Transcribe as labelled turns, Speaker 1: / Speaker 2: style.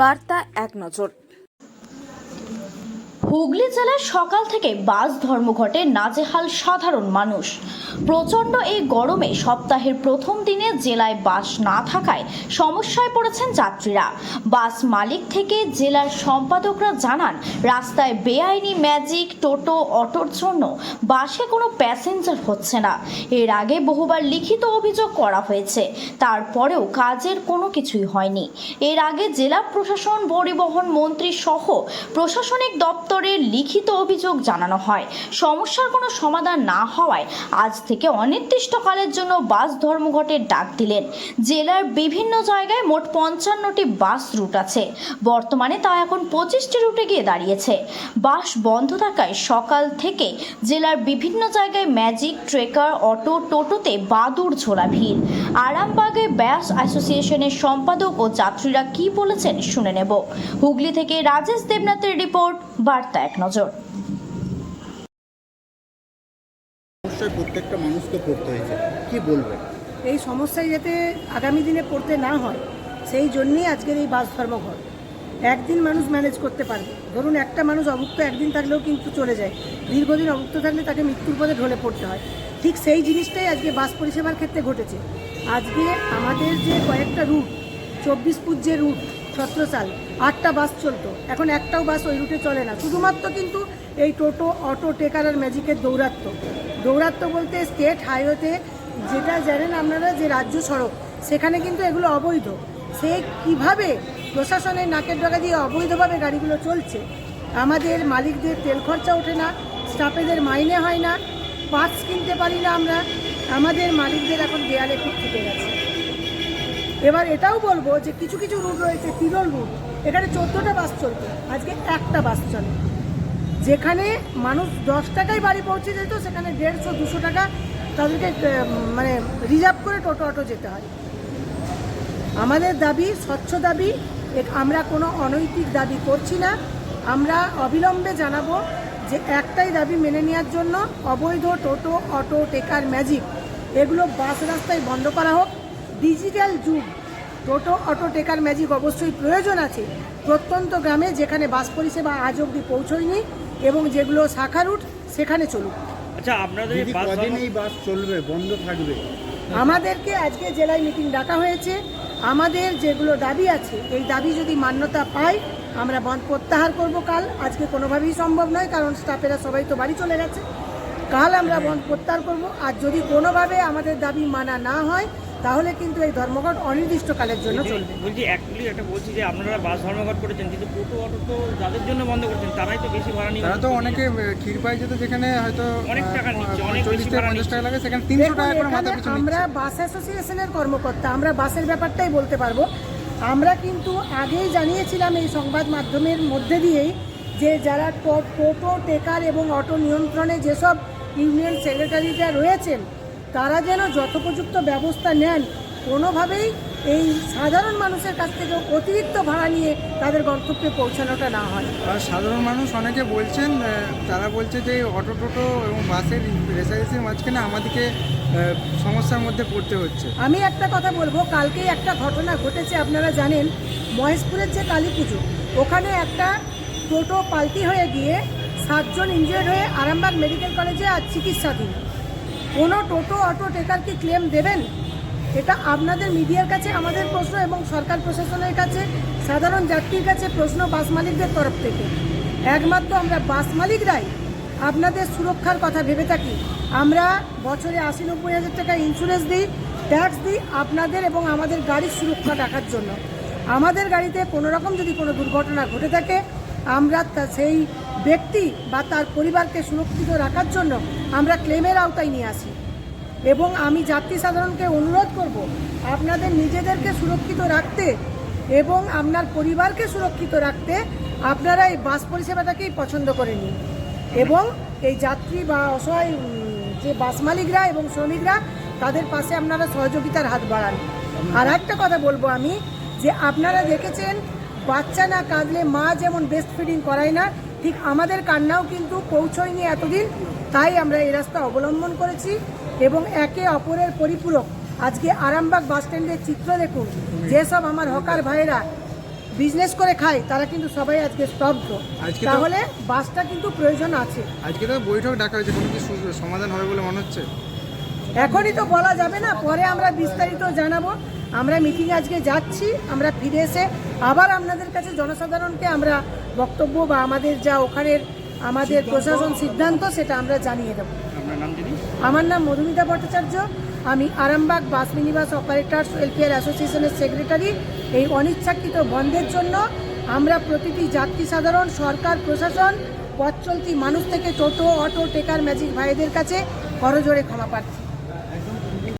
Speaker 1: বার্তা এক নজর।
Speaker 2: হুগলি জেলায় সকাল থেকে বাস ধর্মঘটে নাজেহাল সাধারণ মানুষ। প্রচণ্ড এই গরমে সপ্তাহের প্রথম দিনে জেলায় বাস না থাকায় সমস্যায় পড়েছেন যাত্রীরা। বাস মালিক থেকে জেলার সম্পাদকরা জানান, রাস্তায় বেআইনি ম্যাজিক, টোটো, অটোর জন্য বাসে কোনো প্যাসেঞ্জার হচ্ছে না। এর আগে বহুবার লিখিত অভিযোগ করা হয়েছে, তারপরেও কাজের কোনো কিছুই হয়নি। এর আগে জেলা প্রশাসন, পরিবহন মন্ত্রী সহ প্রশাসনিক দপ্তরে লিখিত অভিযোগ জানানো হয়। সমস্যার কোনো সমাধান না হওয়ায় আজ থেকে অনির্দিষ্টকালের জন্য বাস ধর্মঘটের ডাক দিলেন। জেলার বিভিন্ন জায়গায় মোট পঞ্চান্নটি বাস রুট আছে। বর্তমানে তা এখন পঁচিশটি রুটে গিয়ে দাঁড়িয়েছে। বাস বন্ধ থাকায় সকাল থেকে জেলার বিভিন্ন জায়গায় ম্যাজিক, ট্রেকার, অটো, টোটোতে বাদুর ঝোলা ভিড়। আরামবাগে ব্যাস অ্যাসোসিয়েশনের সম্পাদক ও যাত্রীরা কি বলেছেন শুনে নেব। হুগলি থেকে রাজেশ দেবনাথের রিপোর্ট বার্তা এক নজর।
Speaker 3: সমস্যায় প্রত্যেকটা মানুষকে পড়তে হয়েছে। কি বলবেন
Speaker 4: এই সমস্যায় যাতে আগামী দিনে পড়তে না হয় সেই জন্যেই আজকের এই বাস ধর্মঘট। একদিন মানুষ ম্যানেজ করতে পারবে। ধরুন একটা মানুষ অভুক্ত একদিন থাকলেও কিন্তু চলে যায়। দীর্ঘদিন অভুক্ত থাকলে তাকে মৃত্যুর পথে ঢলে পড়তে হয়। ঠিক সেই জিনিসটাই আজকে বাস পরিষেবার ক্ষেত্রে ঘটেছে। আজকে আমাদের যে কয়েকটা রুট চব্বিশ ফুট যে রুট ছত্রসাল আটটা বাস চলতো। এখন একটাও বাস ওই রুটে চলে না। শুধুমাত্র কিন্তু এই টোটো, অটো, টেকার আর ম্যাজিকের দৌরাত্ম দৌরাত্ম বলতে স্টেট হাইওয়েতে যেটা জানেন আপনারা যে রাজ্য সড়ক, সেখানে কিন্তু এগুলো অবৈধ। সে কীভাবে প্রশাসনের নাকের ডগা দিয়ে অবৈধভাবে গাড়িগুলো চলছে? আমাদের মালিকদের তেল খরচা ওঠে না, স্টাফেদের মাইনে হয় না, পার্টস কিনতে পারি না আমরা। আমাদের মালিকদের এখন দেয়ালে খুব ঠুকে গেছে। এবার এটাও বলব যে কিছু কিছু রুট রয়েছে তিরল রুট এখানে চোদ্দোটা বাস চলতো আজকে একটা বাস চলে। যেখানে মানুষ দশ টাকায় বাড়ি পৌঁছে যেত, সেখানে দেড়শো, দুশো টাকা তাদেরকে মানে রিজার্ভ করে টোটো অটো যেতে হয়। আমাদের দাবি, স্বচ্ছ দাবি আমরা কোনো অনৈতিক দাবি করছি না। আমরা অবিলম্বে জানাব যে একটাই দাবি মেনে নেওয়ার জন্য অবৈধ টোটো, অটো, টেকার, ম্যাজিক, এগুলো বাস রাস্তায় বন্ধ করা হোক। ডিজিটাল যুগ। টোটো অটো টেকার ম্যাজিক অবশ্যই প্রয়োজন আছে। প্রত্যন্ত গ্রামে যেখানে বাস পরিষেবা আজ অবধি পৌঁছয়নি এবং যেগুলো শাখা রুট সেখানে চলুক।
Speaker 5: আচ্ছা আপনাদের এই
Speaker 3: কদিন বাস চলবে বন্ধ থাকবে?
Speaker 4: আমাদেরকে আজকে জেলায় মিটিং ডাকা হয়েছে। আমাদের যেগুলো দাবি আছে এই দাবি যদি মান্যতা পায় আমরা বন্ধ প্রত্যাহার করব কাল। আজকে কোনোভাবেই সম্ভব নয় কারণ স্টাফেরা সবাই তো বাড়ি চলে গেছে। কাল আমরা বন্ধ প্রত্যাহার করব। আর যদি কোনোভাবে আমাদের দাবি মানা না হয় তাহলে কিন্তু এই ধর্মঘট অনির্দিষ্টকালের জন্য চলবে।
Speaker 5: বলছি অ্যাকচুয়ালি একটা বলছি যে আপনারা বাস ধর্মঘট করেছেন কিন্তু টোটো অটো তো যাদের জন্য বন্ধ করেছেন তারাই তো বেশি ভাড়া নিয়ে
Speaker 6: তারা তো অনেকে ক্ষীরপাই যেতে যেখানে হয়তো
Speaker 5: অনেক টাকা নিচ্ছে, অনেক
Speaker 6: চল্লিশ
Speaker 5: বেশি
Speaker 6: থেকে
Speaker 5: ভাড়া
Speaker 6: পঞ্চাশ টাকা লাগে সেখানে তিনশো টাকা করে মাথা পিছু
Speaker 4: আমরা বাস অ্যাসোসিয়েশনের কর্মকর্তা আমরা বাসের ব্যাপারটাই বলতে পারব। আমরা কিন্তু আগেই জানিয়েছিলাম এই সংবাদ মাধ্যমের মধ্যে দিয়েই যে যারা টোটো টেকার এবং অটো নিয়ন্ত্রণে যেসব ইউনিয়ন সেক্রেটারিরা রয়েছেন তারা যেন যথোপযুক্ত ব্যবস্থা নেন কোনোভাবেই এই সাধারণ মানুষের কাছ থেকে অতিরিক্ত ভাড়া নিয়ে তাদের গন্তব্যে পৌঁছানোটা না হয়।
Speaker 6: আর সাধারণ মানুষ অনেকে বলছেন তারা বলছে যে অটো টোটো এবং বাসের রেসারেসির মাঝখানে আমাদেরকে সমস্যার মধ্যে পড়তে হচ্ছে।
Speaker 4: আমি একটা কথা বলব কালকেই একটা ঘটনা ঘটেছে আপনারা জানেন মহেশপুরের যে কালী পুজো ওখানে একটা টোটো পাল্টি হয়ে গিয়ে সাতজন ইনজিয়ার্ড হয়ে আরামবাগ মেডিকেল কলেজে আর চিকিৎসাধীন। কোনো টোটো, অটো টেকার কি ক্লেম দেবেন? এটা আপনাদের মিডিয়ার কাছে আমাদের প্রশ্ন এবং সরকার প্রশাসনের কাছে, সাধারণ যাত্রীর কাছে প্রশ্ন বাস মালিকদের তরফ থেকে। একমাত্র আমরা বাস মালিকরাই আপনাদের সুরক্ষার কথা ভেবে থাকি। আমরা বছরে আশি নব্বই হাজার টাকা ইন্স্যুরেন্স দিই ট্যাক্স দিই আপনাদের এবং আমাদের গাড়ির সুরক্ষা রাখার জন্য। আমাদের গাড়িতে কোনো রকম যদি কোনো দুর্ঘটনা ঘটে থাকে, আমরা সেই ব্যক্তি বা তার পরিবারকে সুরক্ষিত রাখার জন্য আমরা ক্লেমের আওতায় নিয়ে আসি। এবং আমি যাত্রী সাধারণকে অনুরোধ করব আপনাদের নিজেদেরকে সুরক্ষিত রাখতে এবং আপনার পরিবারকে সুরক্ষিত রাখতে আপনারা এই বাস পরিষেবাটাকেই পছন্দ করে নিন। এবং এই যাত্রী বা অসহায় যে বাস মালিকরা এবং শ্রমিকরা, তাদের পাশে আপনারা সহযোগিতার হাত বাড়ান। আর একটা কথা বলব আমি, যে আপনারা দেখেছেন, বাচ্চা না কাঁদলে মা যেমন বেস্ট ফিডিং করায় না ঠিক আমাদের কান্নাও কিন্তু পৌঁছয়নি এতদিন তাই আমরা এই রাস্তা অবলম্বন করেছি এবং একে অপরের পরিপূরক। আজকে আরামবাগ বাস স্ট্যান্ডের চিত্র দেখুন যেসব আমার হকার ভাইয়েরা বিজনেস করে খায় তারা কিন্তু সবাই আজকে স্তব্ধ। তাহলে বাসটা কিন্তু প্রয়োজন আছে।
Speaker 6: আজকে তো বৈঠক ডাকা হয়েছে কোনো কি সমাধান হবে বলে মনে হচ্ছে?
Speaker 4: এখনই তো বলা যাবে না পরে আমরা বিস্তারিত জানাব। আমরা মিটিং আজকে যাচ্ছি আমরা ফিরে এসে আবার আপনাদের কাছে জনসাধারণকে আমরা বক্তব্য বা আমাদের যা ওখানের আমাদের প্রশাসন সিদ্ধান্ত সেটা আমরা জানিয়ে দেবো। আমার নাম মধুমিতা ভট্টাচার্য। আমি Arambagh bus minibus operators welfare অ্যাসোসিয়েশনের সেক্রেটারি এই অনিচ্ছাকৃত বন্ধের জন্য। আমরা প্রতিটি যাত্রী সাধারণ সরকার প্রশাসন পথ চলতি মানুষ থেকে টোটো অটো টেকার ম্যাজিক ভাইদের কাছে করজোড়ে ক্ষমা প্রার্থী।